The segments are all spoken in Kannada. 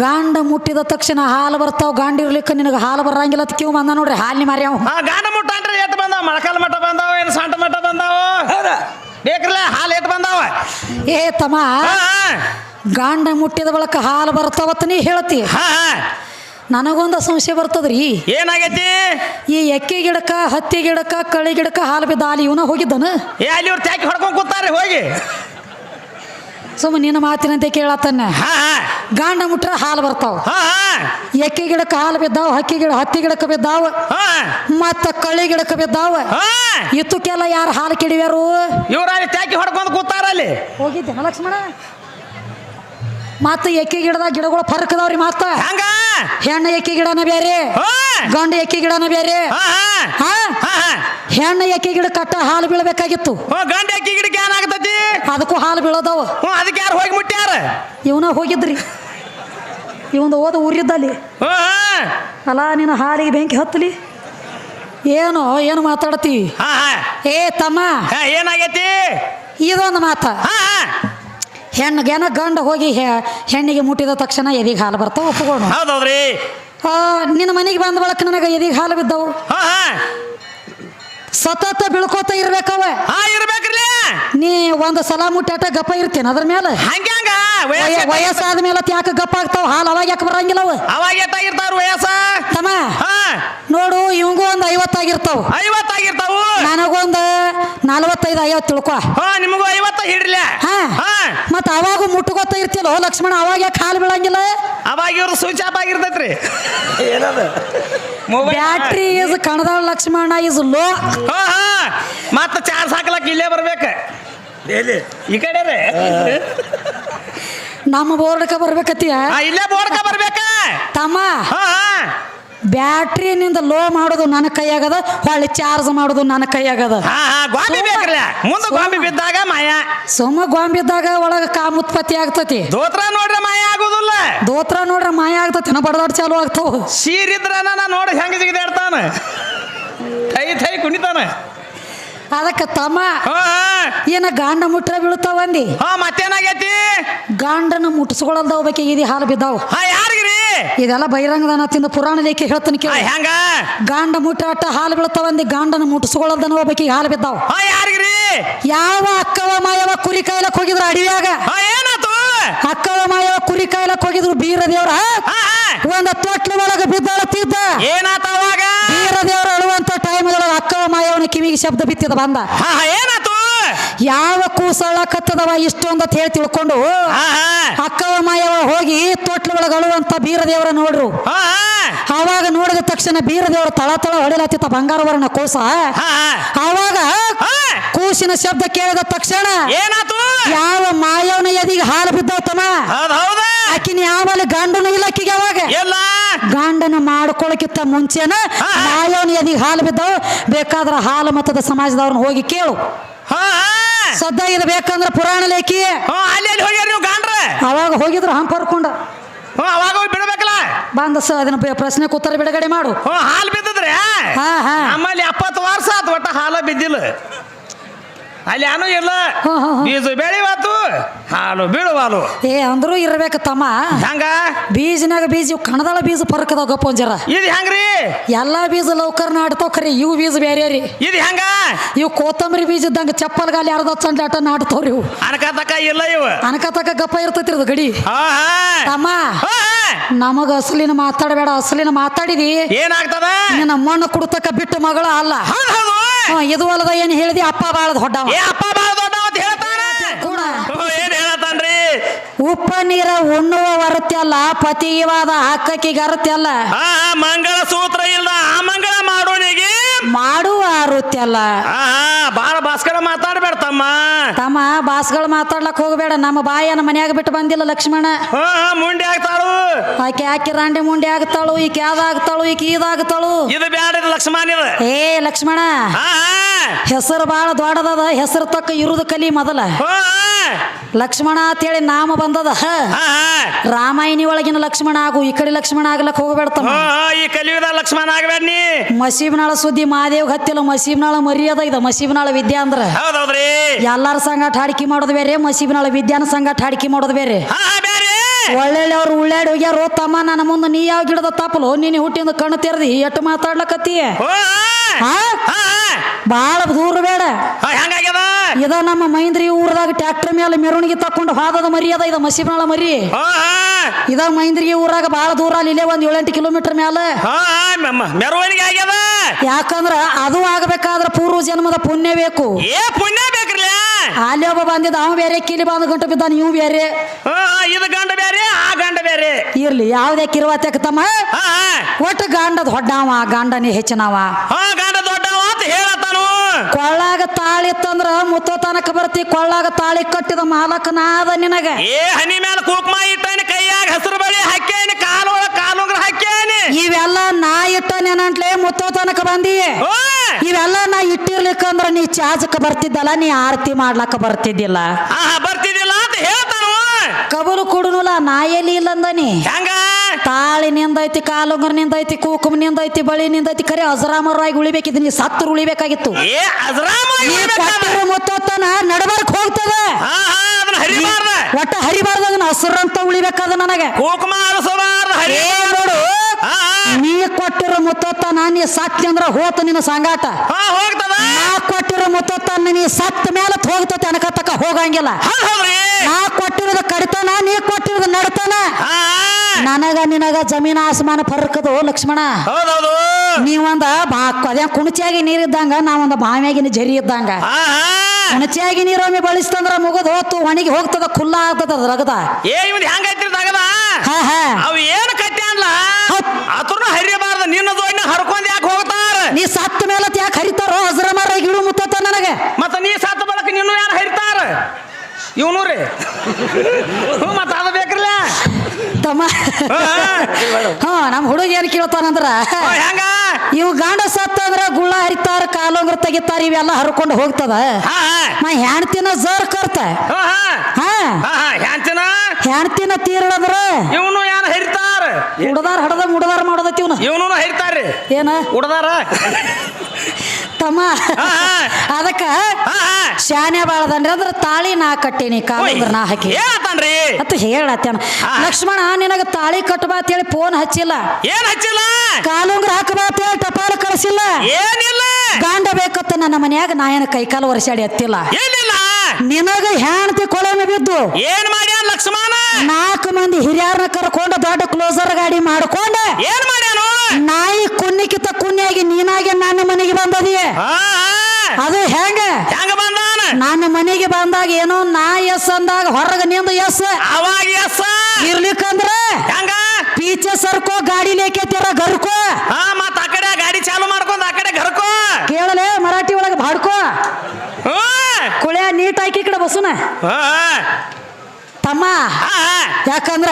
ಗಾಂಡ ಮುಟ್ಟಿದ ತಕ್ಷಣ ಹಾಲು ಬರ್ತಾವ ಗಾಂಡ ಇರ್ಲಿಕ್ಕೆ ನಿನಗೆ ಹಾಲು ಬರಂಗಿಲ್ಲ ಅಂತ ಕಿವ್ ಬಂದ ನೋಡ್ರಿ ಹಾಲಿನ ಮಾರ್ಯಾವ ಹಾ ಗಾಂಡ ಮುಟ್ಟ ಎತ್ ಎಟ್ ಬಂದಾವ? ಮೊಳಕಾಲ ಮಠ ಬಂದಾವ ಏನು ಸಂಟ ಮಠ ಬಂದಾವ? ಬೇಕ್ರಲ್ಲ ಹಾಲು ಎತ್ ಬಂದಾವ? ಏ ತಮ್ಮ. ಗಾಂಡ ಮುಟ್ಟಿದ ಬಳಕ ಹಾಲು ಬರ್ತಾವತ್ತ ನೀ ಹೇಳ್ತಿ. ಹಾ ಹಾ. ನನಗೊಂದು ಸಂಶಯ ಬರ್ತದ್ರಿ. ಏನಾಗೈತಿ? ಈ ಎಕ್ಕೆ ಗಿಡಕ್ಕ ಹತ್ತಿ ಗಿಡಕ್ಕ ಕಳಿ ಗಿಡಕ್ಕ ಹಾಲು ಬಿದ್ದ ಹಾಲು ಇವನ ಹೋಗಿದ್ದನ? ಏ ಅಲ್ಲಿ ಇವ್ರು ತ್ಯಾಕಿ ಹೊಡ್ಕೊಂಡ್ ಕೂತಾರ್ರಿ ಹೋಗಿ. ಸುಮ್ಮ ನಿನ್ನ ಮಾತಿನಂತೆ ಕೇಳತ್ತನ್ನ. ಗಾಂಡ ಮುಟ್ರ ಹಾಲು ಬರ್ತಾವ. ಎಕ್ಕೆ ಗಿಡಕ್ಕೆ ಹಾಲು ಬಿದ್ದಾವ ಹಕ್ಕಿ ಗಿಡ ಹತ್ತಿ ಗಿಡಕ್ಕೆ ಬಿದ್ದಾವ. ಮತ್ತ ಕಳ್ಳಿ ಗಿಡಕ್ಕೆ ಬಿದ್ದಾವ. ಇತ್ತುಕ್ಕೆಲ್ಲ ಯಾರು ಹಾಲು ಕಿಡಿವ್ಯಾರು? ಇವರಲ್ಲಿ ಟ್ಯಾಕಿ ಹೊಡ್ಕೊಂಡು ಕೂತಾರ ಅಲ್ಲಿ. ಹೋಗಿದ್ದೇನ ಲಕ್ಷ್ಮಣ. ಮತ್ತ ಎಕ್ಕಿ ಗಿಡದ ಗಿಡಗಳು ಫರ್ಕ್ ಅದಾವ್ರಿ ಮತ್ತ. ಹಂಗ? ಹೆಣ್ಣು ಎಕ್ಕೆ ಗಿಡನ ಬೇರೆ ಗಂಡ ಎಕ್ಕಿ ಗಿಡನ ಬೇರೆ ಹೆಣ್ಣು ಎಕ್ಕೆ ಗಿಡ ಕಟ್ಟ ಹಾಲು ಬೀಳಬೇಕಾಗಿತ್ತು. ಗಂಡ ಎಕ್ಕಿ ಗಿಡಕ್ಕೆ ಏನಾಗತೈತಿ ಅದಕ್ಕೂ ಹಾಲು ಬೀಳೋದವ. ಹ್ಞೂ ಅದಕ್ಕೆ ಯಾರು ಹೋಗಿ ಮುಟ್ಟ್ಯಾರ? ಇವನ ಹೋಗಿದ್ರಿ. ಇವಂದು ಓದ ಊರಿದ್ದಲ್ಲಿ. ಅಲ್ಲ ನಿನ್ನ ಹಾಲಿಗೆ ಬೆಂಕಿ ಹತ್ತಲಿ? ಏನು ಏನು ಮಾತಾಡತಿ? ಹಾ ಏ ತಮ್ಮ. ಹಾ ಏನಾಗೈತಿ? ಇದೊಂದು ಮಾತ. ಹಾ ಹೆಣ್ಣಿಗೇನ ಗಂಡ ಹೋಗಿ ಹೆ- ಹೆಣ್ಣಿಗೆ ಮುಟ್ಟಿದ ತಕ್ಷಣ ಎದಿಗೆ ಹಾಲು ಬರ್ತಾವ ಒಪ್ಪಿಕೊಂಡು ಹೌದೌದ್ರಿ. ಆ, ನಿನ್ನ ಮನೆಗೆ ಬಂದ ಬಳಕ ನನಗೆ ಎದಿಗೆ ಹಾಲು ಬಿದ್ದವು. ಹಾ ಹಾ. ಸತತ ಬೀಳ್ಕೋತ ಇರ್ಬೇಕವ. ಹಾ ಇರ್ಬೇಕ್ರಲ್ಲ ನೀ ಒಂದು ಸಲ ಮುಟ್ಟಾಟ ಗಪ್ಪ ಇರ್ತೀನಿ ಅದ್ರ ಮೇಲೆ ಹಂಗ ಹಂಗ ವಯ- ವಯಸ್ಸಾದ ಮೇಲೆ ಯಾಕೆ ಗಪ್ಪ ಆಗ್ತಾವ? ಹಾಲು ಅವಾಗ ಯಾಕೆ ಬರಂಗಿಲ್ಲ ಅವ? ಅವಾಗ ಎಷ್ಟಾಗಿರ್ತಾವ್ರ ವಯಸ್ಸ? ತಮ್ಮ ಹಾ. ನೋಡು ಇವಂಗೂ ಒಂದು ಐವತ್ತಾಗಿರ್ತಾವ ಐವತ್ತಾಗಿರ್ತಾವು ನನಗೊಂದು ನಲವತ್ತೈದು ಐವತ್ತು ತಿಳ್ಕೊ. ಹಾ ನಿಮಗೂ ಐವತ್ತ ಹಿಡ್ಲ. ಹಾ ಹಾ. ಮತ್ತ ಅವಾಗ ಮುಟ್ಟುಗೊತ್ತ ಇರ್ತಿಲ್ಲ ಲಕ್ಷ್ಮಣ ಅವಾಗ ಯಾಕೆ ಹಾಲು ಬೀಳಂಗಿಲ್ಲ? ಅವಾಗ ಇವ್ರು ಸ್ವಿಚ್ ಆಫ್ ಆಗಿರ್ತೈತ್ರಿ. ಏನದ? ಮೊಬೈಲ್ ಬ್ಯಾಟ್ರಿ ಇಸ್ ಕಣದ ಲಕ್ಷ್ಮಣ ಇಸ್ ಲೋ ಹಾ ಹಾ. ಮತ್ತ ಚಾರ್ಜ್ ಹಾಕ್ಲಕ್ ಇಲ್ಲೇ ಬರ್ಬೇಕ. ಎಲ್ಲಿ? ಈ ಕಡೆ ರೀ. ನಮ್ಮ ಬೋರ್ಡ್ಕ ಬರ್ಬೇಕತ್ತೀಯ? ಹಾ ಇಲ್ಲೇ ಬೋರ್ಡ್ಕ ಬರ್ಬೇಕ. ತಮ್ಮ. ಹಾ ಹಾ. ಬ್ಯಾಟ್ರಿನಿಂದ ಲೋ ಮಾಡೋದು ನನ್ನ ಕೈಯಾಗದ ಹೊಳ್ಳಿ ಚಾರ್ಜ್ ಮಾಡೋದು ನನ್ನ ಕೈಯಾಗದ. ಗೋಂಬಿ ಬೇಕ್ರಲ್ಲ. ಮುಂದೆ ಗೋಂಬಿ ಬಿದ್ದಾಗ ಮಾಯ. ಸುಮ್ಮ ಗೊಂಬಿದ್ದಾಗ ಒಳಗ ಕಾಮ ಉತ್ಪತ್ತಿ ಆಗ್ತತಿ. ದೋತ್ರ ನೋಡ್ರೆ ಮಾಯ ಆಗೋದಿಲ್ಲ. ದೋತ್ರ ನೋಡ್ರ ಮಾಯ ಆಗ್ತತಿ ನಾ ಬಡದಾಡ್ ಚಾಲು ಆಗ್ತಾವ. ಸೀರಿದ್ರ ನೋಡಿ ಹೆಂಗ ಜಿಗಿದಾಡ್ತಾನ? Thi Thi ಕುಣಿತಾನ. ಅದಕ್ಕೆ ತಮ್ಮ ಏನ ಗಾಂಡ ಮುಟ್ರ ಬೀಳ್ತಾವಂದಿ ಅಂದಿ? ಮತ್ತೇನಾಗೈತಿ? ಗಾಂಡನ ಮುಟ್ಟಿಸ್ಕೊಳಲ್ದ ಹೋಗ್ಬೇಕು ಇದು ಹಾಲು ಬಿದ್ದಾವ. ಯಾರಿಗ್ರಿ? ಇದೆಲ್ಲ ಬಹಿರಂಗದಾನ ತಿಂದ ಪುರಾಣ ಲೇಖೆ ಹೇಳ್ತಾನೆ ಕೇಳ. ಹೆಂಗ? ಗಾಂಡ ಮುಟ್ಟಾಟ ಹಾಲು ಬೀಳ್ತಾವಂದಿ ಗಾಂಡನ ಮುಟ್ಟಿಸ್ಕೊಳಲ್ದನ ಈ ಹಾಲು ಬಿದ್ದಾವ. ಯಾರಿಗ್ರಿ? ಯಾವ ಅಕ್ಕವ ಮಾಯವ ಕುರಿ ಕಾಯ್ಲಕ್ ಹೋಗಿದ್ರು ಅಡಿಯಾಗ? ಏನಾತು? ಅಕ್ಕವ ಮಾಯವ ಕುರಿ ಕಾಯ್ಲಕ್ ಹೋಗಿದ್ರು ಬೀರ ದೇವ್ರ ಒಂದು ತೊಟ್ಲ ಒಳಗ ಬಿದ್ದಾಳತ್ತಿದ್ದ ಏನಾತ ಅವಾಗ? ಬೀರ ದೇವ್ರ ಅಳುವಂತ ಟೈಮ್ ಒಳಗ ಅಕ್ಕವ ಮಾಯವನ ಕಿವಿಗೆ ಶಬ್ದ ಬಿತ್ತಿದ ಬಂದ ಹಾ ಹಾ ಏನಾತು ಯಾವ ಕೂಸಳ ಕತ್ತದವ ಅಂತ ಹೇಳಿ ತಿಳ್ಕೊಂಡು ಹಾ ಹಾ. ಅಕ್ಕವ ಮಾಯವ ಹೋಗಿ ತೊಟ್ಲ ಒಳಗ ಅಳುವಂತ ಬೀರದೇವರ ನೋಡ್ರು. ಹಾ ಆವಾಗ ನೋಡಿದ ತಕ್ಷಣ ಬೀರದೇವರು ತಳ ತಳ ಹೊಡಿಲತ್ತಿತ್ತ ಬಂಗಾರ ವರ್ಣ ಕೂಸ. ಹಾ ಆವಾಗ ಹಾ. ಕೂಸಿನ ಶಬ್ದ ಕೇಳಿದ ತಕ್ಷಣ ಏನಾತು ಯಾವ ಮಾಯವನ ಎದಿಗೆ ಹಾಲು ಬಿದ್ದ ಹೌದ? ಆಕಿನ ಯಾವಲ್ಲಿ ಗಂಡನು ಇಲ್ಲ ಆಕಿಗೆ ಅವಾಗ ಎಲ್ಲ. ಗಂಡನ ಮಾಡ್ಕೊಳಕಿತ್ತ ಮುಂಚೆನ ಮಾಯೋನ ಎದಿಗೆ ಹಾಲು ಬಿದ್ದವು. ಬೇಕಾದ್ರೆ ಹಾಲು ಮತದ ಸಮಾಜದವ್ರನ್ನ ಹೋಗಿ ಕೇಳು. ಸದ್ದ ಇದು ಬೇಕಂದ್ರ ಪುರಾಣ ಲೇಖಿ. ಅಲ್ಲಿ ಹೋಗ್ಯಾರ ನೀವು ಗಾಂಡ್ರ. ಅವಾಗ ಹೋಗಿದ್ರು ಹಂಪ ಹರ್ಕೊಂಡ. ಅವಾಗ ಹೋಗಿ ಬಿಡ್ಬೇಕಲ್ಲ. ಬಂದ ಸ ಅದನ್ನ ಪ್ರಶ್ನೆ ಕೂತರ ಬಿಡುಗಡೆ ಮಾಡು. ಹಾಲು ಬಿದ್ದದ್ರಿ. ಹಾ ಹಾ. ನಮ್ಮಲ್ಲಿ ಎಪ್ಪತ್ತು ವರ್ಷ ಆತು ಒಟ್ಟ ಹಾಲು ಬಿದ್ದಿಲ್ಲ. ಅಲ್ಲಿ ಏನೂ ಇಲ್ಲ. ಬೀಜ ಬೆಳಿವಾತು ಹಾಲು ಬೀಳುವಾಲು. ಏ ಅಂದ್ರೂ ಇರ್ಬೇಕು ತಮ್ಮ. ಹಂಗ? ಬೀಜನಾಗ ಬೀಜ ಇವು ಕಣದಾಳ ಬೀಜ ಫರ್ಕ್ ಅದಾವ ಗಪ್ಪ ಇದು ಹೆಂಗ್ರಿ? ಎಲ್ಲಾ ಬೀಜ ಲೌಕರ್ ನಾಡ್ತಾವ ಖರೀ ಇವು ಬೀಜ ಬೇರೆ ರೀ ಇದು ಹೆಂಗ? ಇವು ಕೋತಂಬರಿ ಬೀಜ ಇದ್ದಂಗ ಚಪ್ಪಲ್ ಗಾಲಿ ಅರ್ಧ ಚಂಡಾಟ ನಾಡ್ತಾವ್ರಿ ಇವು. ಅನಕತಕ ಇಲ್ಲ ಇವು. ಅನಕತಕ ಗಪ್ಪ ಇರ್ತೈತಿ ಅದು ಗಡಿ. ತಮ್ಮ. ನಮಗ ಅಸಲಿನ ಮಾತಾಡಬೇಡ ಅಸಲಿನ ಮಾತಾಡಿದಿ. ಏನಾಗ್ತದ? ನಿನ್ನ ಮಣ್ಣು ಕುಡ್ತಕ್ಕ ಬಿಟ್ಟು ಮಗಳ ಅಲ್ಲ. ಹ್ಞೂ, ಇದು ಅಲ್ಲದ ಏನು ಹೇಳಿದಿ? ಅಪ್ಪ ಬಾಳ ದೊಡ್ಡವ. ಏ ಅಪ್ಪ ಬಾಳ ದೊಡ್ಡ ಅಂತ ಹೇಳ್ತಾನ. ಹ್ಞೂ, ಏನ್ ಹೇಳತಾನ್ರಿ ಉಪ್ಪ ನೀರ ಉಣ್ಣುವ ವರತ್ಯಲ್ಲ ಪತಿಗಿವಾದ ಹಕ್ಕಕ್ಕಿಗೆ ಅರತಿ ಅಲ್ಲ ಹಾ ಮಂಗಳ ಸೂತ್ರ ಇಲ್ಲ ಆ ಮಂಗಳ ಮಾಡುವ ವೃತ್ತಿ ಅಲ್ಲ ಬಾಳ ಭಾಸ್ಕರ ಮಾತಾಡ್ಬೇಡ ತಮ್ಮ. ತಮ್ಮ ಬಾಸ್ಗಳು ಮಾತಾಡ್ಲಕ್ ಹೋಗಬೇಡ. ನಮ್ಮ ಬಾಯನ ಮನ್ಯಾಗ ಬಿಟ್ಟು ಬಂದಿಲ್ಲ ಲಕ್ಷ್ಮಣ. ಹಾ ಹಾ ಮುಂಡಿ ಆಗ್ತಾಳು. ಆಕೆ ಆಕೆ ರಾಂಡಿ ಮುಂಡಿ ಆಗ್ತಾಳು ಈಕೆ ಯಾವ್ದಾಗ್ತಾಳು ಈಕೆ ಇದಾಗ್ತಾಳು. ಇದು ಬ್ಯಾಡ ಇದು ಲಕ್ಷ್ಮಣ ಇದು. ಏ ಲಕ್ಷ್ಮಣ. ಹಾ ಹಾ. ಹೆಸರು ಬಾಳ ದೊಡ್ಡದದ ಹೆಸರು ತಕ್ಕ ಇರುದು ಕಲಿ ಮೊದಲ. ಲಕ್ಷ್ಮಣ ಲಕ್ಷ್ಮಣ ಅಂತೇಳಿ ನಾಮ ಬಂದದ. ರಾಮಾಯಣಿ ಒಳಗಿನ ಲಕ್ಷ್ಮಣ ಆಗು ಈ ಕಡೆ ಲಕ್ಷ್ಮಣ ಆಗ್ಲಕ್ ಹೋಗಬೇಡ ಈ ಕಲಿಯುದ ಲಕ್ಷ್ಮಣ ಆಗ್ಬೇಡ ಮಸೀಬ್ನಾಳ ಸುದ್ದಿ ಮಹಾದೇವ್ ಹತ್ತಿಲ್ಲ ಮಸೀಬ್ನಾಳ ಮರ್ಯಾದ ಇದ ಮಸೀಬ್ನಾಳ ವಿದ್ಯಾ ಅಂದ್ರ. ಎಲ್ಲಾರ ಸಂಗಾಟ ಹಾಡಿಕೆ ಮಾಡೋದು ಬೇರೆ ಮಸೀಬ್ನಾಳ ವಿದ್ಯಾನ ಸಂಗಾಟ ಹಾಡಿಕೆ ಮಾಡೋದು ಬೇರೆ. ಒಳ್ಳೆ ಅವ್ರು ಉಳ್ಳಾಡಿ ಹೋಗ್ಯಾರ ತಮ್ಮ ನನ್ನ ಮುಂದೆ ನೀ ಯಾವ ಗಿಡದ ತಪ್ಪಲು ನೀನು ಹುಟ್ಟಿಂದ ಕಣ್ಣು ತೆರೆದಿ ಎಟ್ಟು ಮಾತಾಡ್ಲಕತ್ತೀಯ? ಬಾಳ ದೂರ ಬೇಡ. ಹೆಂಗಾಗ್ಯದ ಇದ ನಮ್ಮ ಮೈಂದ್ರಿ ಊರದಾಗ ಟ್ರ್ಯಾಕ್ಟರ್ ಮೇಲೆ ಮೆರವಣಿಗೆ ತಕೊಂಡು ಹಾದದ ಮರಿ ಅದ ಇದ ಮಸಿಬನಾಳ ಮರಿ. ಇದ ಮೈಂದ್ರಿಗೆ ಊರಾಗ ಬಾಳ ದೂರ ಅಲ್ಲಿ ಇಲ್ಲೇ ಒಂದ್ ಏಳೆಂಟು ಕಿಲೋಮೀಟರ್ ಮೇಲೆ ಮೆರವಣಿಗೆ ಆಗ್ಯದ ಯಾಕಂದ್ರ ಅದು ಆಗಬೇಕಾದ್ರ ಪೂರ್ವ ಜನ್ಮದ ಪುಣ್ಯ ಬೇಕು. ಏ ಪುಣ್ಯ ಬೇಕ್ರಲ್ಲ? ಅಲ್ಲಿ ಒಬ್ಬ ಬಂದಿದ್ದ ಅವ ಬೇರೆ ಕಿಲಿ ಬಂದ ಗಂಟು ಬಿದ್ದಾನ ನೀವು ಬೇರೆ. ಇದು ಗಂಡ ಬೇರೆ ಆ ಗಂಡ ಬೇರೆ. ಇರ್ಲಿ ಯಾವ್ದೇ ಕಿರುವಾತ್ಯಾಕ ತಮ್ಮ. ಒಟ್ಟು ಗಂಡದ ಹೊಡ್ಡಾವ ಗಂಡನೇ ಹೆಚ್ಚಿನವ. ಹಾ ಗಂಡ ದೊಡ್ಡವ ಅಂತ ಹೇಳತ್ತಾನು ಕೊಳ್ಳಾಗ ತಾಳಿ ಇತ್ತಂದ್ರ ಮುತ್ತೋ ತನಕ ಬರ್ತಿ ಕೊಳ್ಳಾಗ ತಾಳಿ ಕಟ್ಟಿದ ಮಾಲಕ ನಾದ ನಿನಗ. ಏ ಹನಿ ಮೇಲೆ ಕುಕ್ಮ ಇಟ್ಟೇನಿ ಕೈಯಾಗ ಹಸಿರು ಬಳಿ ಹಾಕ್ಯಾನಿ ಕಾಲೊಳ ಕಾಲುಂಗ್ರ ಹಾಕ್ಯಾನಿ. ಇವೆಲ್ಲ ನಾ ಇಟ್ಟ ನೆನಂಟ್ಲೆ ಮುತ್ತೋ ತನಕ ಬಂದಿ. ಇವೆಲ್ಲ ನಾ ಇಟ್ಟಿರ್ಲಿಕ್ಕಂದ್ರ ನೀ ಚಾಜಕ ಬರ್ತಿದ್ದಲ್ಲ ನೀ ಆರತಿ ಮಾಡ್ಲಕ್ಕ ಬರ್ತಿದ್ದಿಲ್ಲ. ಬರ್ತಿದ್ದಿಲ್ಲ ಅಂತ ಹೇಳ್ತಾನ? ಕಬಲು ಕೊಡುನುಲ್ಲ ನಾ ಎಲ್ಲಿ ಇಲ್ಲಂದನಿ? ಹೆಂಗ? ತಾಳಿ ನಿಂದೈತಿ ಕಾಲುಂಗರ್ ನಿಂದೈತಿ ಕೂಕುಮ್ ನಿಂದೈತಿ ಬಳಿ ನಿಂದೈತಿ ಕರೆ ಅಜರಾಮರಾಗಿ ಉಳಿಬೇಕಿದ್. ನೀ ಸತ್ತರು ಉಳಿಬೇಕಾಗಿತ್ತು. ಏ ಅಜ್ರಾಮ ಕೊಟ್ಟಿರೋ ಮುತ್ತೋತ್ತನ ನಡಬರ್ಕ್ ಹೋಗ್ತದ. ಅದನ್ನ ಹರಿಬಾರ್ದ. ಒಟ್ಟ ಹರಿಬಾರ್ದದನ್ನ ಹಸುರಂತ ಉಳಿಬೇಕದ ನನಗೆ. ಕುಕ್ಮ ಹರಿ ಏ ನೋಡು. ನೀ ಕೊಟ್ಟಿರೋ ಮುತ್ತೋತ್ತನ ನೀ ಸತ್ಯ ಅಂದ್ರ ಹೋತ ನಿನ್ನ ಸಂಗಾಟ. ಹಾ ಹೋಗ್ತದ. ನಾ ಕೊಟ್ಟಿರೋ ಮುತ್ತೋತ್ತನ ನೀ ಸತ್ತ ಮೇಲೆ ಹೋಗ್ತತ್ತೆ ಅನಕತ್ತಕ ಹೋಗಂಗಿಲ್ಲ ಹೌದ್ ಹೌದ್ರಿ ನಾ ಕೊಟ್ಟಿರೋದ ಕಡಿತನ ನೀ ಕೊಟ್ಟಿರೋದ ನಡ್ತಾನ ಹಾ ನನಗ ನಿನಗ ಜಮೀನ ಆಸಮಾನ ಫರ್ಕದು ಲಕ್ಷ್ಮಣ. ಹೌದೌದು. ನೀವೊಂದ ಬಾ ಅದೇ ಕುಣಚಿಯಾಗಿ ನೀರಿದ್ದಂಗ ನಾವೊಂದ ಬಾವಿಯಾಗಿನ ಜರಿ ಇದ್ದಂಗ. ಕುಣಚಿಯಾಗಿ ನೀರೊಮ್ಮೆ ಬಳಸ್ತಂದ್ರ ಮುಗದ ಹೋತು ಒಣಗಿ ಹೋಗ್ತದ ಖುಲ್ಲ ಆಗ್ತದ ರಗದ. ಏ ಇವನ್ ಹೆಂಗೈತ್ರಿ ರಗದ ಹಾ ಹಾ. ಅವ್ ಏನು ಕಟ್ಟಿ ಅನ್ಲ ಹರಿಬಾರ್ದ ನಿನ್ನ ಜೋಡಿನ ಹರ್ಕೊಂಡ್ ಯಾಕೆ ಹೋಗ್ತಾರ? ನೀ ಸತ್ತ ಮೇಲೆ ಯಾಕೆ ಹರಿತಾರೋ ಹಸ್ರ ಮರ ಗಿಡು ಮುತ್ತ ನನಗೆ. ಮತ್ತ ನೀ ಸತ್ತ ಬಳಕ ನಿನ್ನೂ ಯಾರು ಹರಿತಾರ? ಇವನು ರೀ. ಮತ್ತ ಅದು ತಮ್ಮ. ಹಾ ನಮ್ಮ ಹುಡುಗ ಏನ್ ಕೇಳ್ತಾನಂದ್ರ ಇವ್ ಇವು ಗಾಂಡ ಸತ್ತ ಅಂದ್ರ ಗುಳ್ಳ ಹರಿತಾರ ಕಾಲೋಂಗ್ರ ತೆಗಿತಾರ ಇವೆಲ್ಲ ಹರ್ಕೊಂಡು ಹೋಗ್ತದ. ನಾ ಹೆಣ್ತಿನ ಜೋರ್ ಕರ್ತ. ಹೆಣ್ತಿನ? ತೀರಳದ್ರ. ಇವನು ಯಾರು ಹರಿತಾರ? ಹುಡದಾರ ಹಡದ ಮುಡದಾರ ಮಾಡೋದತಿ ಇವನು. ಇವನು ಹರಿತಾರ್ರಿ. ಏನ? ಉಡದಾರ? ತಮ್ಮ. ಅದಕ್ಕ ಶಾನೆ ಬಾಳದನ್ರಿ ಅಂದ್ರ ತಾಳಿ ನಾ ಕಟ್ಟೇನಿ ಕಾಲೋಂಗ್ರ ನಾ ಹಾಕಿ. ಏನತ್ತಾನ್ರಿ ಅಂತ ಹೇಳತ್ತೇನ. ಲಕ್ಷ್ಮಣ ನಿನಗ ತಾಳಿ ಕಟ್ಟಬಾ ಅಂತೇಳಿ ಫೋನ್ ಹಚ್ಚಿಲ್ಲ. ಏನ್ ಹಚ್ಚಿಲ್ಲ? ಕಾಲುಂಗ್ರ ಹಾಕಬಾ ಅಂತೇಳಿ ಟಪಾಲು ಕಳಿಸಿಲ್ಲ. ಏನಿಲ್ಲ. ಗಾಂಡ ಬೇಕತ್ತ ನನ್ನ ಮನ್ಯಾಗ ನಾ ಏನ ಕೈಕಾಲು ವರ್ಷಾಡಿ ಹತ್ತಿಲ್ಲ ಏನಿಲ್ಲ. ನಿನಗ ಹೆಣ್ತಿ ಕೊಳಮೆ ಬಿದ್ದು. ಏನ್ ಮಾಡ್ಯಾನ ಲಕ್ಷ್ಮಣ? ನಾಲ್ಕು ಮಂದಿ ಹಿರಿಯರನ್ನ ಕರ್ಕೊಂಡು ದೊಡ್ಡ ಕ್ಲೋಸರ್ ಗಾಡಿ ಮಾಡ್ಕೊಂಡು ಏನ್ ಮಾಡ್ಯಾನು? ನಾಯಿ ಕುನ್ನಿಕಿತ ಕುನ್ನಿಯಾಗಿ ನೀನಾಗೆ ನನ್ನ ಮನೆಗೆ ಬಂದದಿ. ಅದು ಹೆಂಗ? ಹೆಂಗ ಬಂದಾನ? ನನ್ನ ಮನೆಗೆ ಬಂದಾಗ ಏನೋ ನಾ ಎಸ್ ಅಂದಾಗ ಹೊರಗ ನಿಂದ ಎಸ್. ಅವಾಗ ಎಸ್. ಇರ್ಲಿಕ್ಕಂದ್ರ ಹೆಂಗ? ಪೀಚೆ ಸರ್ಕೋ ಗಾಡಿ ಲೇಕೆತ್ತೀರ ಗರ್ಕೋ. ಹಾ ಮತ್ತ ಆ ಕಡೆ ಗಾಡಿ ಚಾಲು ಮಾಡ್ಕೊಂಡ್ ಆ ಕಡೆ ಗರ್ಕೋ. ಕೇಳಲೆ ಮರಾಠಿ ಒಳಗ ಬಾಡ್ಕೋ. ಕುಳೆ ಕುಳ್ಯ ನೀಟ್ ಹಾಕಿ ಕಡೆ ಬಸುನ. ಹಾ ತಮ್ಮ ಯಾಕಂದ್ರ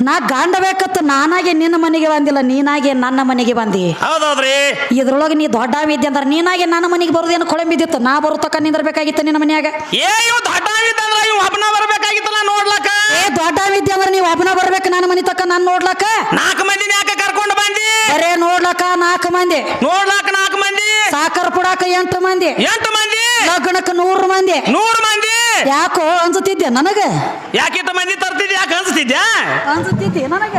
ನಾ ಗಾಂಡ ಬೇಕತ್ತ ನಾನಾಗೆ ನಿನ್ನ ಮನೆಗೆ ಬಂದಿಲ್ಲ ನೀನಾಗೆ ನನ್ನ ಮನೆಗೆ ಬಂದಿ. ಹೌದೌದ್ರಿ. ಇದ್ರೊಳಗೆ ನೀ ದೊಡ್ಡ ಇದ್ದೆ ಅಂದ್ರೆ ನೀನಾಗೆ ನನ್ನ ಮನೆಗೆ ಬರೋದೇನು ಕೊಳಂಬಿದ್ದಿತ್ತು ನಾ ಬರೋ ತಕ್ಕ ನಿಂದಿರ್ಬೇಕಾಗಿತ್ತು ನಿನ್ನ ಮನ್ಯಾಗ. ಏ ಇವ್ ದೊಡ್ಡ ಇದ್ದಂದ್ರ ಇವ್ ಒಬ್ಬನ ಬರ್ಬೇಕಾಗಿತ್ತಲ್ಲ ನೋಡ್ಲಕ್ಕ? ಏ ದೊಡ್ಡ ಇದ್ದೆ ಅಂದ್ರೆ ನೀವು ಒಬ್ಬನ ಬರ್ಬೇಕು ನನ್ನ ಮನೆ ತಕ್ಕ ನಾನು ನೋಡ್ಲಕ್ಕ? ನಾಲ್ಕು ಮಂದಿನ ಯಾಕೆ ಕರ್ಕೊಂಡು ಬಂದಿ? ಬರೇ ನೋಡ್ಲಕ್ಕ ನಾಲ್ಕು ಮಂದಿ. ನೋಡ್ಲಾಕ ನಾಲ್ಕು ಮಂದಿ? ಸಾಕರ್ ಪುಡಾಕ ಎಂಟು ಮಂದಿ. ಎಂಟು ಮಂದಿ? ಲಗ್ನಕ್ಕೆ ನೂರು ಮಂದಿ. ನೂರು ಮಂದಿ ಯಾಕೋ ಅನ್ಸುತ್ತಿದ್ದೆ ನನಗ? ಯಾಕಿತ್ತ ಮಂದಿ ತರ್ತಿದ್ಯ? ಯಾಕೆ ಅನ್ಸುತ್ತಿದ್ಯಾ? ಅನ್ಸುತ್ತಿದ್ದೆ ನನಗ?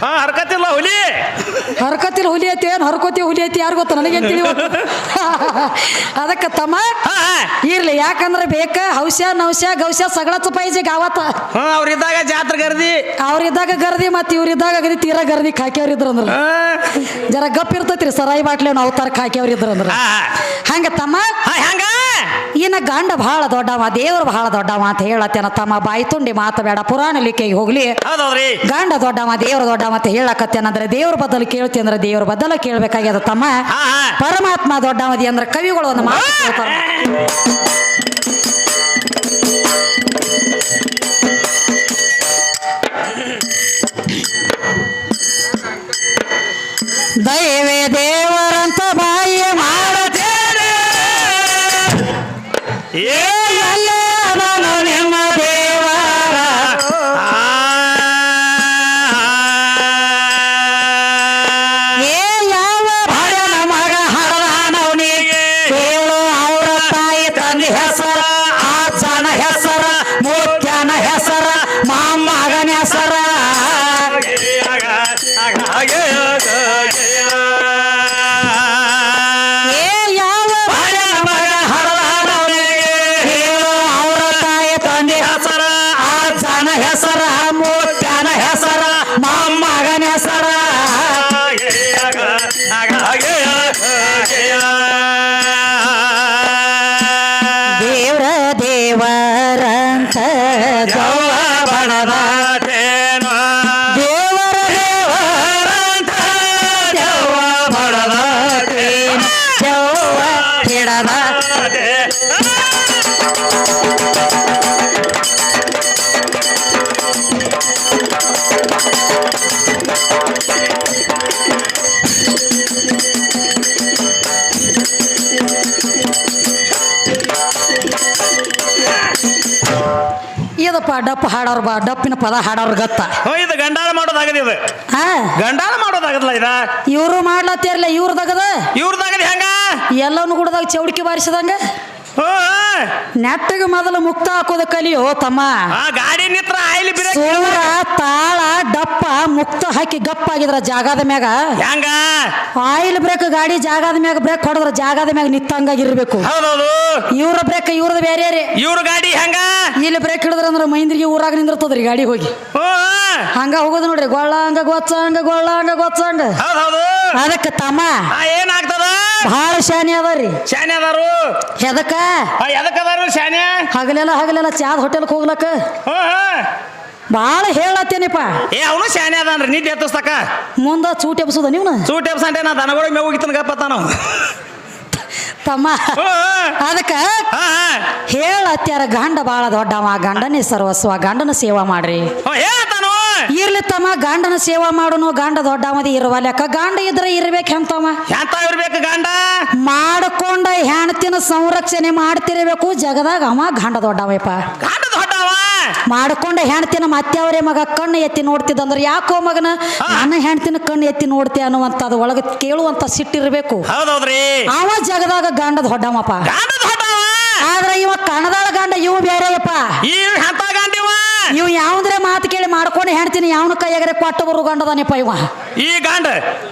ಹಾ ಹರ್ಕತಿಲ್ಲ ಹುಲಿ. ಹರ್ಕತಿಲ್ ಹುಲಿ ಐತಿ ಏನು ಹರ್ಕೋತಿ ಹುಲಿ ಐತಿ ಯಾರು ಗೊತ್ತ ನನಗೆ ತಿಳಿಯೋ ಅದಕ್ಕೆ ತಮ್ಮ ಇರ್ಲಿ ಯಾಕಂದ್ರೆ ಬೇಕ ಹೌಸ್ಯ ನೌಸ್ಯ ಗೌಶ ಸಗಳ ಪೈಜೆ ಗಾವತ್ತ. ಹಾ ಅವ್ರಿದ್ದಾಗ ಜಾತ್ರೆ ಗರ್ದಿ. ಅವ್ರಿದ್ದಾಗ ಗರ್ದಿ ಮತ್ತೆ ಇವ್ರಿದ್ದಾಗ ಅಗದಿ ತೀರಾ ಗರ್ದಿ ಹಾಕ್ಯವ್ರ ಅಂದ್ರೆ ಅಂದ್ರ ಜರ ಗಪ್ ಇರ್ತೈತ್ರಿ ಸರಾಯಿ ಬಾಟ್ಲೆ ನಾವು ತರಕ್ ಹಾಕ್ಯವ್ರ ಇದ್ರ ಹಾ ಹಂಗ ತಮ್ಮ? ಹೆಂಗ? ಇನ್ನ ಗಂಡ ಬಹಳ ದೊಡ್ಡವ ದೇವ್ರು ಬಹಳ ದೊಡ್ಡವ ಅಂತ ಹೇಳತ್ತೇನ. ತಮ್ಮ ಬಾಯಿ ತುಂಡಿ ಮಾತು ಬೇಡ ಪುರಾಣ ಲಿಕೆಗೆ ಹೋಗ್ಲಿ. ಹೌದೌದ್ರಿ. ಗಂಡ ದೊಡ್ಡವ ದೇವ್ರ ದೊಡ್ಡವ ಅಂತ ಹೇಳಕತ್ತೇನಂದ್ರೆ ದೇವ್ರ ಬದಲು ಕೇಳ್ತಿ ಅಂದ್ರೆ ದೇವ್ರ ಬದಲು ಕೇಳ್ಬೇಕಾಗ್ಯದ ತಮ್ಮ. ಹಾ ಹಾ. ಪರಮಾತ್ಮ ದೊಡ್ಡವದಿ ಅಂದ್ರೆ ಕವಿಗಳು ಒಂದು ಮಾತು ಕೇಳ್ತಾರ ದೈವೇ Yeah. ಡಪ್ ಹಾಡೋರ್ ಬಾ ಡಪ್ಪಿನ ಪದ ಹಾಡೋರ್ ಗತ್ತ. ಹೋ ಇದು ಗಂಡಾಳ ಮಾಡೋದಾಗದ ಇದು. ಹಾ? ಗಂಡಾಳ ಮಾಡೋದಾಗದಲ್ಲ ಇದ? ಇವರು ಮಾಡ್ಲತ್ತಿರ್ಲ ಇವ್ರದಾಗದ? ಇವ್ರದಾಗದ ಹೆಂಗ? ಎಲ್ಲವನ್ನು ಗುಡದಾಗ ಚೌಡಿಕೆ ಬಾರಿಸಿದಂಗ? ಹೋ. ನೆಟ್ಟಗೆ ಮೊದಲು ಮುಕ್ತ ಹಾಕೋದ ಕಲಿಯೋ ತಮ್ಮ. ಆ ಗಾಡಿ ನಿತ್ರ ಸೂರ ತಾಳ ಡಪ್ಪ ಮುಕ್ತ ಹಾಕಿ ಗಪ್ಪ ಆಗಿದ್ರ ಜಾಗದ ಮ್ಯಾಗ? ಹೆಂಗ? ಆಯಿಲ್ ಬ್ರೇಕ್ ಗಾಡಿ ಜಾಗದ ಮ್ಯಾಗ ಬ್ರೇಕ್ ಹೊಡೆದ್ರ ಜಾಗದ ಮ್ಯಾಗ ನಿತ್ತಂಗಾಗಿರ್ಬೇಕು ಹೌದೌದು. ಇವ್ರ ಬ್ರೇಕ್ ಇವ್ರದ್ದು ಬೇರೆ ರೀ ಇವ್ರ ಗಾಡಿ ಹೆಂಗ? ಇಲ್ಲಿ ಬ್ರೇಕ್ ಹಿಡಿದ್ರ ಅಂದ್ರ ಮೈಂದ್ರಿಗೆ ಊರಾಗ ನಿಂದಿರ್ತದ್ರಿ ಗಾಡಿ ಹೋಗಿ. ಹಂಗ ಹೋಗೋದು ನೋಡ್ರಿ ಗೊಳ್ಳ ಹಂಗ ಗೊಚ್ಚ ಹಂಗ ಗೊಳ್ಳ ಹಂಗ ಗೊಚ್ಚ ಹಂಗ ಅದಕ್ಕೆ ತಮ್ಮ. ಆ ಏನಾಗ್ತದ? ಬಹಳ ಶಾನಿ ಅದಾರಿ. ಶಾನೆ ಅದಾರು? ಎದಕ್ಕ? ಶಾನೆ ಹಗಲೆಲ್ಲ ಹಗಲೆಲ್ಲ ಚಾದ ಹೋಟೆಲ್ಗೆ ಹೋಗ್ಲಕ್ಕ. ಭಾಳ ಹೇಳತ್ತೇನಿಪ್ಪ. ಏ ಅವನು ಶಾನೆ ಅದಾನ್ರಿ ನಿದ್ದೆ ಎತ್ತಸ್ತಕ ಮುಂದ ಚೂಟಿ ಎಬ್ಸುದ ನೀವು ಸೂಟ್ ಎಬ್ಸಂಟೆ ನಾ ದನಗಳು ಮೇವು ಹೋಗಿತ್ತನ ಗಪ್ಪ ತಾನು ತಮ್ಮ ಅದಕ್ಕ ಹೇಳತ್ಯಾರ ಗಂಡ ಬಾಳ ದೊಡ್ಡವ ಗಂಡನೇ ಸರ್ವಸ್ವ ಗಂಡನ ಸೇವಾ ಮಾಡ್ರಿ. ಹೇಳ್ತಾನು ಇರ್ಲಿ ತಮ್ಮ ಗಂಡನ ಸೇವಾ ಮಾಡೋನು ಗಂಡ ದೊಡ್ಡವದಿ ಲೆಕ್ಕ ಗಂಡ ಇದ್ರೆ ಇರ್ಬೇಕು ಹೆಂತವ? ಎಂತ ಇರ್ಬೇಕು ಗಂಡ? ಮಾಡ್ಕೊಂಡ ಹೆಣ್ತಿನ ಸಂರಕ್ಷಣೆ ಮಾಡ್ತಿರಬೇಕು ಜಗದಾಗ ಅವ ಗಂಡ ದೊಡ್ಡವಪ್ಪ ಮಾಡ್ಕೊಂಡ ಹೆಣ್ತಿನ ಮತ್ತೆಯವರೇ ಮಗ ಕಣ್ಣು ಎತ್ತಿ ನೋಡ್ತಿದ್ದಂದ್ರೆ ಯಾಕೋ ಮಗನ? ನನ್ನ ಹೆಣ್ತಿನ ಕಣ್ಣು ಎತ್ತಿ ನೋಡ್ತಿ ಅನ್ನುವಂತ ಒಳಗೆ ಕೇಳುವಂತ ಸಿಟ್ಟಿರ್ಬೇಕು. ಹೌದೌದ್ರಿ. ಅವ ಜಗದಾಗ ಗಂಡದ ಹೊಡ್ಡಮಪ್ಪ ಗಂಡ ದೊಡ್ಡವ ಆದ್ರೆ ಇವ ಕಣದಾಳ ಗಂಡ ಇವು ಬೇರೆಯಪ್ಪ. ಈ ಎಂತ ಗಂಡಿವ? ಇವ್ ಯಾವಂದ್ರೆ ಮಾತು ಕೇಳಿ ಮಾಡ್ಕೊಂಡು ಹೆಣ್ತೀನಿ ಯಾವನ ಕೈಯಾಗರೆ ಕೊಟ್ಟು ಬರು ಗಂಡದಾನೆಪ್ಪ ಇವ. ಈ ಗಂಡ?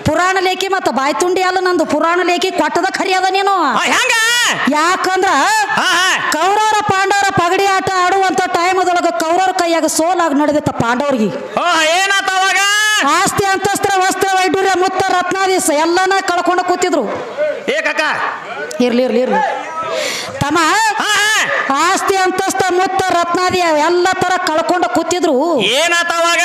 ಪುರಾಣ ಲೇಖಿ ಮತ್ತ ಬಾಯ್ ತುಂಡಿ ಅಲ್ಲ ನಂದು. ಪುರಾಣ ಲೇಖಿ ಕೊಟ್ಟದ ಖರಿಯದ ನೀನು. ಆ, ಹೆಂಗ? ಯಾಕಂದ್ರ ಕೌರವರ ಪಾಂಡವರ ಪಗಡಿ ಆಟ ಆಡುವಂತ ಟೈಮದೊಳಗ ಕೌರವರ ಕೈಯಾಗ ಸೋಲಾಗಿ ನಡೆದಿತ್ತ ಪಾಂಡವರಿಗೆ. ಆಸ್ತಿ ಅಂತಸ್ತ್ರ ವಸ್ತ್ರ ವೈಡೂರ್ಯ ಮುತ್ತ ರತ್ನಾದೀಸ ಎಲ್ಲನ ಕಳ್ಕೊಂಡು ಕೂತಿದ್ರು. ಇರ್ಲಿ ಇರ್ಲಿ ಇರ್ಲಿ. ತಮ್ಮ ಆಸ್ತಿ ಅಂತಸ್ತ ಮುತ್ತ ರತ್ನಾದಿ ಎಲ್ಲ ತರ ಕಳ್ಕೊಂಡು ಕೂತಿದ್ರು. ಏನಾತ ಅವಾಗ?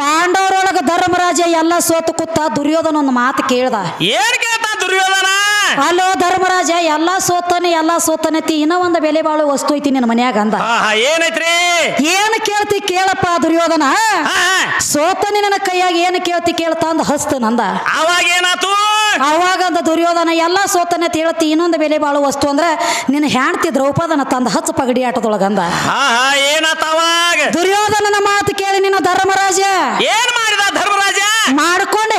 ಪಾಂಡವರೊಳಗ ಧರ್ಮರಾಜ ಎಲ್ಲ ಸೋತು ಕೂತ ದುರ್ಯೋಧನ ಒಂದು ಮಾತು ಕೇಳ್ದ. ಏನ್ ಕೇಳ್ತಾ ದುರ್ಯೋಧನ? ಅಲ್ಲೋ ಧರ್ಮರಾಜ ಎಲ್ಲಾ ಸೋತಾನೆ ಎಲ್ಲಾ ಸೋತನತಿ ಇನ್ನ ಒಂದ್ ಬೆಲೆ ಬಾಳು ವಸ್ತು ಐತಿ ನಿನ್ನ ಮನ್ಯಾಗ ಅಂದ. ಏನೈತ್ರಿ? ಏನ್ ಕೇಳ್ತಿ ಕೇಳಪ್ಪ ದುರ್ಯೋಧನ? ಸೋತನಿ ನನ್ನ ಕೈಯಾಗ ಏನ್ ಕೇಳ್ತಿ ಕೇಳ್ತಾ ಅಂದ ಹಸ್ತ ನಂದ. ಅವಾಗ ಏನಾತು? ಅವಾಗ ಅಂದ ದುರ್ಯೋಧನ ಎಲ್ಲಾ ಸೋತನೆ ತೇಳತಿ ಹೇಳ್ತಿ ಇನ್ನೊಂದು ಬೆಲೆ ಬಾಳು ವಸ್ತು ಅಂದ್ರೆ ನಿನ್ನ ಹೆಣ್ತಿ ದ್ರೌಪದನ ತಂದ ಹಚ್ಚ ಪಗಡಿ ಆಟದೊಳಗಂದ ದುರ್ಯೋಧನನ ಮಾತು ಕೇಳಿ ನಿನ್ನ ಧರ್ಮರಾಜ. ಏನ್ ಮಾಡಿದ ಧರ್ಮರಾಜ? ಮಾಡ್ಕೊಂಡು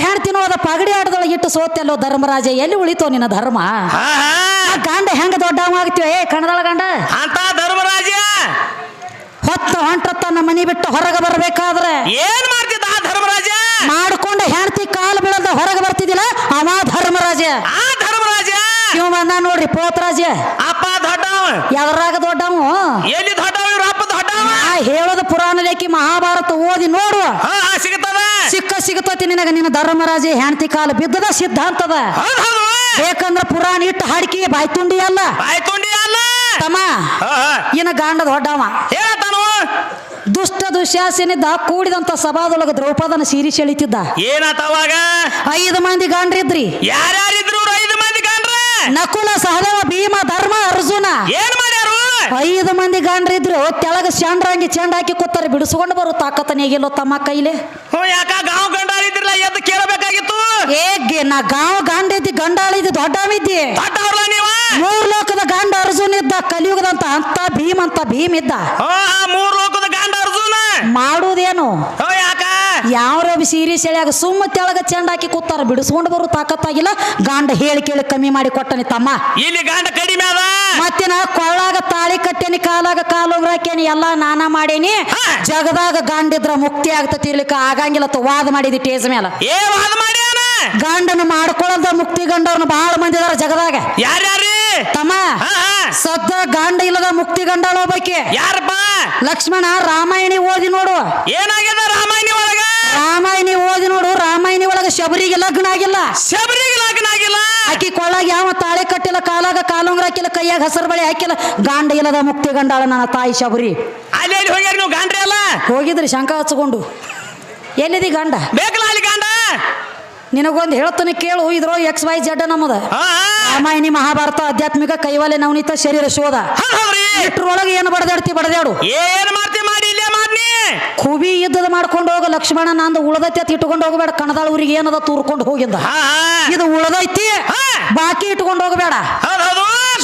ಹೆಣ್ತಿ ಪಗಡಿ ಆಟದೊಳಗೆ ಇಟ್ಟು ಸೋತೆಲ್ಲೋ ಧರ್ಮರಾಜ ಎಲ್ಲಿ ಉಳಿತೋ ನಿನ್ನ ಧರ್ಮ? ಆ ಗಂಡ ಹೆಂಗ ದೊಡ್ಡವ ಆಗ್ತೀವ ಏ ಕಣದಳ ಗಂಡ. ಅಂತ ಧರ್ಮರಾಜ. ಹೊತ್ತ ಹೊಂಟತ್ತ ನಮ್ಮ ಮನಿ ಬಿಟ್ಟು ಹೊರಗೆ ಬರ್ಬೇಕಾದ್ರೆ ಏನ್ ಮಾಡ್ತಿದ್ದ ಆ ಧರ್ಮರಾಜ? ಮಾಡ್ಕೊಂಡು ಹೆಣ್ತಿ ಕಾಲು ಬೀಳದ ಹೊರಗೆ ಬರ್ತಿದ್ದಿಲ್ಲ ಅವ ಧರ್ಮರಾಜ. ಆ ಧರ್ಮರಾಜ. ಇವ ಬಂದ ನೋಡ್ರಿ ಪೋತ್ರಾಜ. ಅಪ್ಪ ದೊಡ್ಡವ. ಎದರಾಗ ದೊಡ್ಡವ? ಎಲ್ಲಿ ದೊಡ್ಡವ ಇವ್ರ ಅಪ್ಪ ದೊಡ್ಡವ? ಆ ಹೇಳೋದು ಪುರಾಣ ಲೇಖಿ ಮಹಾಭಾರತ ಓದಿ ನೋಡು ಹಾ ಸಿಕ್ಕ ಸಿಗತತಿ ನಿನಗ ನಿನ್ನ ಧರ್ಮರಾಜ? ಹ್ಯಾಂತಿ ಕಾಲ ಬಿದ್ದದ ಸಿದ್ಧಾಂತದ. ಬೇಕಂದ್ರ ಪುರಾಣ ಇಟ್ಟು ಹಾಡಿಕೆ ಬಾಯ್ತುಂಡಿ ಅಲ್ಲ. ಬಾಯ್ ತುಂಡಿ ಅಲ್ಲ. ತಮ್ಮ ಇನ್ನ ಗಾಂಡದ ದೊಡ್ಡವ ದುಷ್ಟ ದುಶ್ಯಾಸನಿದ್ದ ಕೂಡಿದಂತ ಸಭಾದೊಳಗ ದ್ರೌಪದನ ಸೀರಿ ಸೆಳಿತಿದ್ದ. ಏನಾತ ಅವಾಗ? ಐದು ಮಂದಿ ಗಾಂಡ್ರಿದ್ರಿ. ಯಾರ್ಯಾರಿದ್ರು ಐದು ಮಂದಿ ಗಾಂಡ್ರ? ನಕುಲ ಸಹದೇವ ಭೀಮ ಧರ್ಮ ಅರ್ಜುನ. ಏನ್ ಮಾಡ್ಯಾರು? ಐದು ಮಂದಿ ಗಾಂಡ್ರಿದ್ರು ತೆಳಗ ಚಂಡ್ರಂಗಿ ಚೆಂಡ ಹಾಕಿ ಕೂತಾರೆ ಬಿಡಿಸ್ಕೊಂಡು ಬರು ತಾಕತ್ತ ನೀಗಿಲ್ಲೋ ತಮ್ಮ ಕೈಲೆ. ಹ್ಞೂ ಯಾಕ ಏ ನಾ ಗಾವ ಗಾಂಡ ಇದ್ದಿ ಗಂಡಾಳಿದ್ದಿ ದೊಡ್ಡವಿದ್ದಿ ದೊಡ್ಡವ್ರಲ್ಲ ನೀವ? ಮೂರ್ ಲೋಕದ ಗಂಡ ಅರ್ಜುನ್ ಇದ್ದ ಕಲಿಯುಗದಂತ ಅಂತ ಭೀಮ್ ಅಂತ ಭೀಮ್ ಇದ್ದ. ಆ ಮೂರ್ ಲೋಕದ ಗಂಡ ಅರ್ಜುನ? ಮಾಡುವುದೇನು ಹೋ ಯಾಕ? ಯಾವ್ರ ಸೀರಿ ಸೆಳೆಯಾಗ ಸುಮ್ಮ ತೆಳಗ ಚೆಂಡ ಹಾಕಿ ಕೂತಾರ ಬಿಡಿಸ್ಕೊಂಡು ಬರು ತಾಕತ್ತಾಗಿಲ್ಲ ಗಾಂಡ ಹೇಳಿ ಕೇಳಿ ಕಮ್ಮಿ ಮಾಡಿ ಕೊಟ್ಟನಿ ತಮ್ಮ. ಇಲ್ಲಿ ಗಂಡ ಕಡಿಮೆ ಅದ. ಮತ್ತಿನ ಕೊಳ್ಳಾಗ ತಾಳಿ ಕಟ್ಟೇನಿ ಕಾಲಾಗ ಕಾಲು ಹಾಕೇನಿ ಎಲ್ಲಾ ನಾನಾ ಮಾಡೇನಿ. ಹಾ. ಜಗದಾಗ ಗಂಡಿದ್ರ ಮುಕ್ತಿ ಆಗ್ತತಿ ಇರ್ಲಿಕ್ಕ ಆಗಂಗಿಲ್ಲ ತ ವಾದ ಮಾಡಿದಿ ಟೇಜ್ ಮೇಲೆ ಏ ವಾದ ಮಾಡ್ಯಾನ ಗಂಡನ ಮಾಡ್ಕೊಳ್ಳಲ್ದ ಮುಕ್ತಿ ಗಂಡವ್ರನ್ನ ಬಹಳ ಮಂದಿ ಇದಾರೆ ಜಗದಾಗ. ಯಾರ್ಯಾರಿ? ತಮ್ಮ ಸದ್ದ ಗಂಡ ಇಲ್ಲದ ಮುಕ್ತಿ ಗಂಡಳ ಒಬ್ಬಾಕಿ. ಯಾರಪ್ಪ? ಲಕ್ಷ್ಮಣ ರಾಮಾಯಣಿ ಓದಿ ನೋಡು. ಏನಾಗ್ಯದ ರಾಮಾಯಣಿ ಒಳಗ? ರಾಮಾಯಣಿ ಓದಿ ನೋಡು ರಾಮಾಯಣಿ ಒಳಗ ಶಬರಿಗೆ ಲಗ್ನ ಆಗಿಲ್ಲ. ಶಬರಿಗೆ ಲಗ್ನ ಆಗಿಲ್ಲ? ಆಕಿ ಕೊಳ್ಳಾಗ ಯಾವ ತಾಳೆ ಕಟ್ಟಿಲ್ಲ ಕಾಲಾಗ ಕಾಲುಂಗ್ರ ಹಾಕಿಲ್ಲ ಕೈಯಾಗ ಹಸರು ಬಳಿ ಹಾಕಿಲ್ಲ. ಗಾಂಡ ಇಲ್ಲದ ಮುಕ್ತಿ ಗಂಡಾಳ ನನ್ನ ತಾಯಿ ಶಬರಿ. ಅಲ್ಲಿ ಎಲ್ಲಿ ಹೋಗ್ಯಾರ ನೀವು ಗಾಂಡ್ರಿ ಅಲ್ಲ? ಹೋಗಿದ್ರಿ ಶಂಕ ಹಚ್ಕೊಂಡು. ಎಲ್ಲಿದಿ ಗಂಡ? ಬೇಕಲ್ಲ ಅಲ್ಲಿ ಗಾಂಡ? ನಿನಗೊಂದು ಹೇಳ್ತಾನೆ ಕೇಳು ಇದ್ರೋ ಎಕ್ಸ್ ವೈ ಜಡ್ ನಮ್ಮದ. ರಾಮಾಯಣಿ ಮಹಾಭಾರತ ಆಧ್ಯಾತ್ಮಿಕ ಕೈವಾಲೆ ನವನೀತ ಶರೀರ ಶೋಧ. ಇಟ್ರೊಳಗೆ ಏನು ಬಡದಾಡ್ತಿ ಬಡದಾಡು? ಏನ್ ಮಾಡ್ತಿ ಮಾಡಿ ಇಲ್ಲೇ ಮಾಡ್ನಿ? ಕುಬಿ ಇದ್ದದ ಮಾಡ್ಕೊಂಡು ಹೋಗ ಲಕ್ಷ್ಮಣ ನಂದು ಉಳದೈತಿ ಅಂತ ಇಟ್ಕೊಂಡು ಹೋಗಬೇಡ. ಕಣದಾಳ ಊರಿಗೆ ಏನದ ತೂರ್ಕೊಂಡು ಹೋಗಿದ್ದ ಇದು ಉಳದೈತಿ. ಬಾಕಿ ಇಟ್ಕೊಂಡು ಹೋಗಬೇಡ.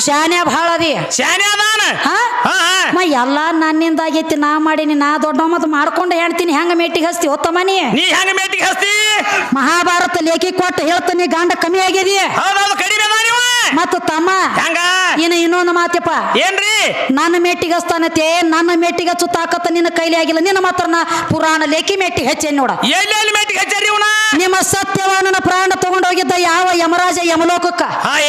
ಶಾನ್ಯ ಭಾಳ ಅದಿ. ಶಾನೆ ಅದಾನ? ಹಾ? ಹಾ ಹಾ. ಮ ಎಲ್ಲ ನನ್ನಿಂದ ಆಗೈತಿ ನಾ ಮಾಡೀನಿ ನಾ ದೊಡ್ಡ ಮತ್ ಮಾಡ್ಕೊಂಡು ಹೇಳ್ತೀನಿ ಹೆಂಗ ಮೇಟಿಗೆ ಹಸ್ತಿ ಹೊತ್ತ ಮನಿ ನೀ ಹೆಂಗ ಮೇಟಿಗೆ ಹಸ್ತಿ? ಮಹಾಭಾರತ ಲೇಖಿ ಕೊಟ್ಟು ಹೇಳ್ತೀನಿ ಗಂಡ ಕಮ್ಮಿ ಆಗ್ಯದಿ ಕಡಿಮೆ ಮತ್ತು ತಮ್ಮ ಏನ ಇನ್ನು ಇನ್ನೊಂದು ಮಾತಪ್ಪ ಏನ್ರಿ? ನನ್ನ ಮೇಟಿಗೆ ಹಸ್ತಾನತೆ ನನ್ನ ಹಚ್ಚು ತಾಕತ್ತ ನಿನ್ನ ಕೈಲಿ ಆಗಿಲ್ಲ. ನಿನ್ನ ಮಾತ್ರ ನಾ ಪುರಾಣ ಲೇಖಿ ಮೆಟ್ಟಿ ಹೆಚ್ಚೆ ನೋಡ. ಎಲ್ಲಿ ಎಲ್ಲಿ ಹೆಚ್ಚರಿ ಇವನ? ನಿಮ್ಮ ಸತ್ಯವಾನನ ಪ್ರಾಣ ತಗೊಂಡೋಗಿದ್ದ ಯಾವ ಯಮರಾಜ ಯಮಲೋಕಕ್ಕ?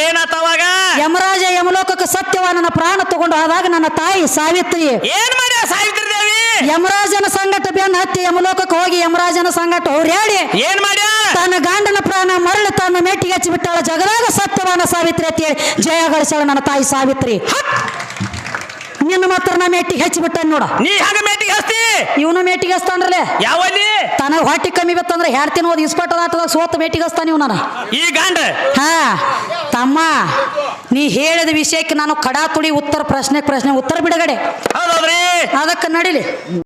ಏನಾತವಾಗ ಯಮರಾಜ ಯಮಲೋಕಕ್ಕ ಸತ್ಯವಾನನ ಪ್ರಾಣ ತಗೊಂಡು ಹೋದಾಗ ನನ್ನ ತಾಯಿ ಸಾವಿತ್ರಿ. ಏನ್ ಮಾಡಿ ಸಾವಿತ್ರಿ ದೇವಿ? ಯಮರಾಜನ ಸಂಗಟ ಬೆನ್ನ ಹತ್ತಿ ಯಮಲೋಕಕ್ಕೆ ಹೋಗಿ ಯಮರಾಜನ ಸಂಗಟ ಹೇಳಿ ಏನ್ ಮಾಡ್ಯ? ತನ್ನ ಗಂಡನ ಪ್ರಾಣ ಮರಳು ತನ್ನ ಮೆಟ್ಟಿಗೆ ಹಚ್ಚಿ ಬಿಟ್ಟಾಳ ಜಗದಾಗ ಸತ್ಯವಾನ ಸಾವಿತ್ರಿ ಅಂತ ಹೇಳಿ ಜಯ ಗಳಿಸಾಳ ನನ್ನ ತಾಯಿ ಸಾವಿತ್ರಿ. ನಿನ್ನ ಮಾತ್ರ ನಾ ಮೆಟ್ಟಿಗೆ ಹಚ್ಚಿ ಬಿಟ್ಟ ನೋಡ. ನೀ ಹೆಂಗ ಮೇಟಿಗೆ ಹಸ್ತಿ ಇವನು ಮೆಟ್ಟಿಗೆ ಹಸ್ತಾನ್ರಲೆ ಯಾವಲ್ಲಿ? ತನಗ ಹೊಟ್ಟಿ ಕಮ್ಮಿ ಬತ್ತಂದ್ರೆ ಹೇಳ್ತೀನಿ ಓದ್ ಇಸ್ಪಟ ಆಟದಾಗ ಸೋತ ಮೆಟ್ಟಿಗೆ ಹಸ್ತಾನ ಇವ್ ನಾನು. ಈ ಗಾಂಡ? ಹಾ ತಮ್ಮ ನೀ ಹೇಳಿದ ವಿಷಯಕ್ಕೆ ನಾನು ಕಡಾ ತುಡಿ ಉತ್ತರ ಪ್ರಶ್ನೆ ಪ್ರಶ್ನೆ ಉತ್ತರ ಬಿಡುಗಡೆ. ಹೌದೌದ್ರಿ. ಅದಕ್ಕೆ ನಡಿಲಿ.